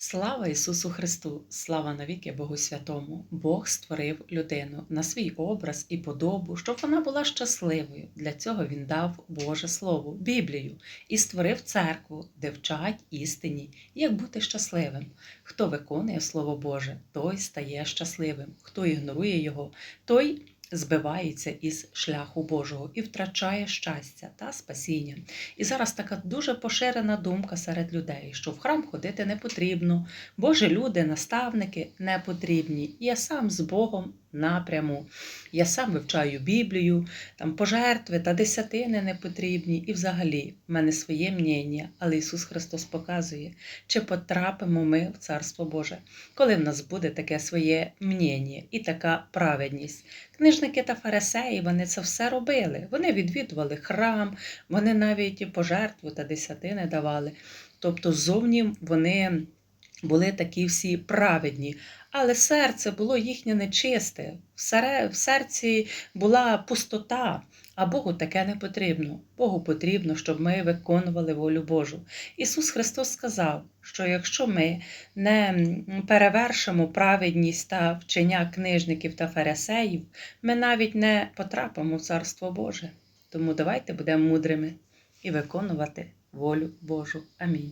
Слава Ісусу Христу! Слава навіки Богу Святому! Бог створив людину на свій образ і подобу, щоб вона була щасливою. Для цього Він дав Боже Слово, Біблію, і створив церкву, де вчать істині, як бути щасливим. Хто виконує Слово Боже, той стає щасливим, хто ігнорує його, той збивається із шляху Божого і втрачає щастя та спасіння. І зараз така дуже поширена думка серед людей, що в храм ходити не потрібно, Божі люди, наставники не потрібні. Я сам з Богом напряму. Я сам вивчаю Біблію, там пожертви та десятини не потрібні. І взагалі в мене своє мнення, але Ісус Христос показує, чи потрапимо ми в Царство Боже, коли в нас буде таке своє мнення і така праведність. Книжники та фарисеї вони це все робили. Вони відвідували храм, вони навіть пожертву та десятини давали. Тобто зовні вони були такі всі праведні, але серце було їхнє нечисте, в серці була пустота, а Богу таке не потрібно. Богу потрібно, щоб ми виконували волю Божу. Ісус Христос сказав, що якщо ми не перевершимо праведність та вчення книжників та фарисеїв, ми навіть не потрапимо в Царство Боже. Тому давайте будемо мудрими і виконувати волю Божу. Амінь.